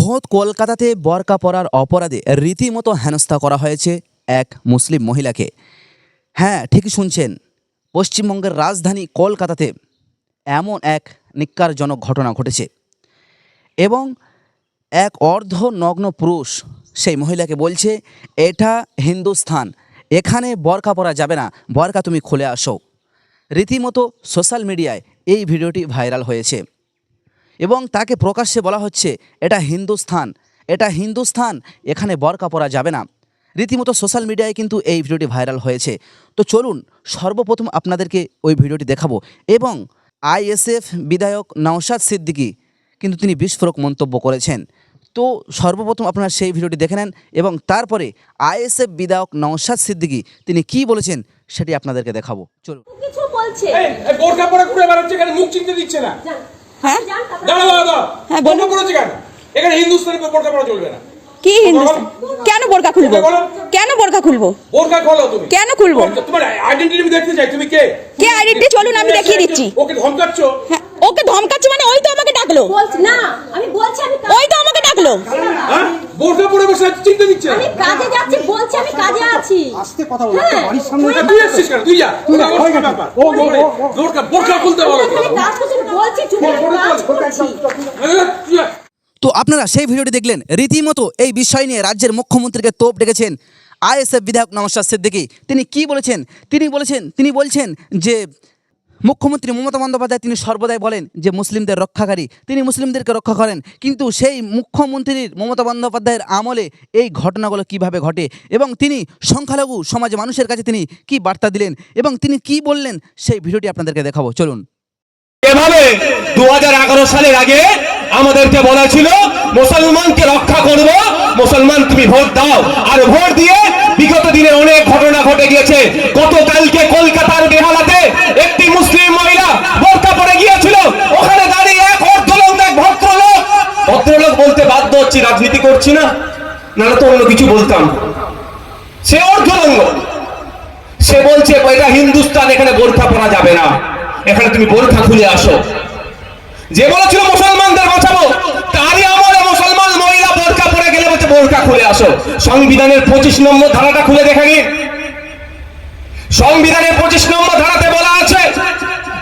খোদ কলকাতাতে বরকা পরার অপরাধে রীতিমতো হেনস্থা করা হয়েছে এক মুসলিম মহিলাকে। হ্যাঁ ঠিকই শুনছেন। পশ্চিমবঙ্গের রাজধানী কলকাতাতে এমন এক নিক্কারজনক ঘটনা ঘটেছে এবং এক অর্ধ নগ্ন পুরুষ সেই মহিলাকে বলছে, এটা হিন্দুস্থান, এখানে বরকা পরা যাবে না, বরকা তুমি খুলে আসো। রীতিমতো সোশ্যাল মিডিয়ায় এই ভিডিওটি ভাইরাল হয়েছে। এবং তাকে প্রকাশ্যে বলা হচ্ছে এটা হিন্দুস্থান। এটা হিন্দুস্থান এখানে বরকা পরা যাবে না। রীতিমতো সোশ্যাল মিডিয়ায় কিন্তু এই ভিডিওটি ভাইরাল হয়েছে। তো চলুন সর্বপ্রথম আপনাদেরকে ওই ভিডিওটি দেখাবো এবং আইএসএফ বিধায়ক নওশাদ সিদ্দিকী কিন্তু তিনি বিস্ফোরক মন্তব্য করেছেন। তো সর্বপ্রথম আপনারা সেই ভিডিওটি দেখে নেন এবং তারপরে আইএসএফ বিধায়ক নওশাদ সিদ্দিকী তিনি কি বলেছেন সেটি আপনাদেরকে দেখাবো। চলুন। কিছু বলছে। এই, এই পরে ঘুরে বেড়াচ্ছে এখানে মুখ চিনতে দিচ্ছে না। হ্যাঁ? হ্যাঁ। কেন? এখানে হিন্দুস্তানি বোরকা পরা চলবে না। কি হিন্দুস্তান? কেন বোরকা খুলবো? বলো। কেন বোরকা খুলবো? বোরকা খোলো তুমি। কেন খুলবো? তোমার আইডেন্টিটি আমি দেখতে চাই। তুমি কে? কে আইডেন্টি চলুন আমি দেখিয়ে দিচ্ছি। ওকে ধমকাচ্ছ? হ্যাঁ, ওকে ধমকাচ্ছে মানে ওই তো আমাকে ডাকলো। না আমি বলছি আমি ওই তো আমাকে ডাকলো। হ্যাঁ? বোরকা পরে বসে আছে, চিনতে দিচ্ছে। আমি কাজে যাচ্ছি বলছি আমি কাজে আছি। আস্তে কথা বলো হ্যাঁ, বাড়ির সামনে তুই এসছিস কেন? তুই যা তুই আমার ব্যাপার। ও, ও, বোরকা-। বোরকা বোরকা খুলতে বলো কাজ করছি বলছি চুপ করে করছি। এই, তুই যা। তো আপনারা সেই ভিডিওটি দেখলেন রীতিমতো এই বিষয় নিয়ে রাজ্যের মুখ্যমন্ত্রীকে তোপ ডেকেছেন আইএসএফ বিধায়ক নমস্কার সিদ্দিকী। তিনি কি বলেছেন? তিনি বলেছেন তিনি বলছেন যে মুখ্যমন্ত্রী মমতা বন্দ্যোপাধ্যায় তিনি সর্বদাই বলেন যে মুসলিমদের রক্ষাকারী, তিনি মুসলিমদেরকে রক্ষা করেন। কিন্তু সেই মুখ্যমন্ত্রীর মমতা বন্দ্যোপাধ্যায়ের আমলে এই ঘটনাগুলো কীভাবে ঘটে এবং তিনি সংখ্যালঘু সমাজ মানুষের কাছে তিনি কি বার্তা দিলেন এবং তিনি কি বললেন সেই ভিডিওটি আপনাদেরকে দেখাবো। চলুন। এভাবে দু হাজার এগারো সালের আগে আমাদেরকে বলা ছিল, মুসলমানকে রক্ষা করব, মুসলমান তুমি ভোট দাও। আর ভোট দিয়ে বিগত দিনে অনেক ঘটনা ঘটে গিয়েছে। গতকালকে কলকাতার বেহালাতে একটি মুসলিম মহিলা বোরকা পরে গিয়েছিল ওখানে দাঁড়িয়ে এক অর্ধলোক এক ভদ্রলোক ভদ্রলোক বলতে বাধ্য হচ্ছি রাজনীতি করছি না, নাহলে তো অন্য কিছু বলতাম। সে অর্ধলঙ্গ সে বলছে, এটা হিন্দুস্তান, এখানে বোরখা পরা যাবে না। এখানে তুমি বোরখা খুলে আসো। যে বলেছিল, মুসলমানদের বাঁচাবো, তারই আমলে মুসলমান মহিলা বোরখা পরে গেলে বলছে, বোরখা খুলে আসো। সংবিধানের পঁচিশ নম্বর ধারাটা খুলে দেখা নিন। সংবিধানের পঁচিশ নম্বর ধারাতে বলা আছে,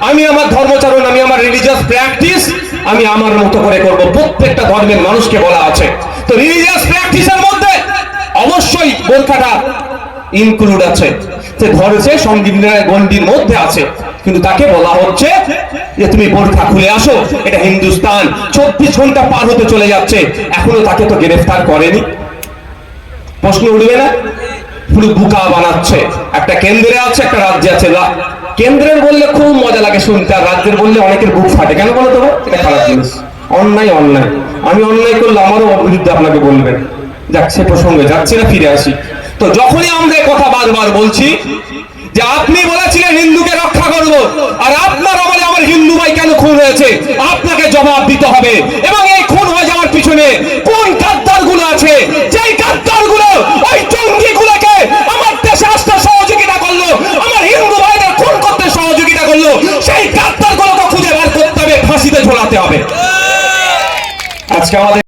আমি আমার ধর্মচারণ, আমি আমার রিলিজিয়াস প্র্যাকটিস আমি আমার মতো করে করব। প্রত্যেকটা ধর্মের মানুষকে বলা আছে। তো রিলিজিয়াস প্র্যাকটিসের মধ্যে অবশ্যই বোরখাটা ইনক্লুড আছে। যে ধরেছে সংবিধানের গণ্ডির মধ্যে আছে। কিন্তু তাকে বলা হচ্ছে যে, তুমি বোরখা খুলে আসো, এটা হিন্দুস্তান। চব্বিশ ঘণ্টা পার হতে চলে যাচ্ছে। এখনও তাকে তো গ্রেফতার করেনি। প্রশ্ন উঠবে না? পুরো বুকা বানাচ্ছে। একটা কেন্দ্রে আছে, একটা রাজ্যে আছে কেন্দ্রের বললে খুব মজা লাগে শুনতে আর রাজ্যের বললে অনেকের বুক ফাটে। কেন বলো তো এটা খারাপ জিনিস। অন্যায় অন্যায়। আমি অন্যায় করলে আমারও বিরুদ্ধে আপনাকে বলবেন। যাক সে প্রসঙ্গে যাচ্ছি না ফিরে আসি। তো যখনই আমরা কথা বারবার বলছি যে আপনি বলেছিলেন হিন্দুকে রক্ষা করব আর আপনার আমলে আমার হিন্দু ভাই কেন খুন হয়েছে? আপনাকে জবাব দিতে হবে। এবং আজকে আমাদের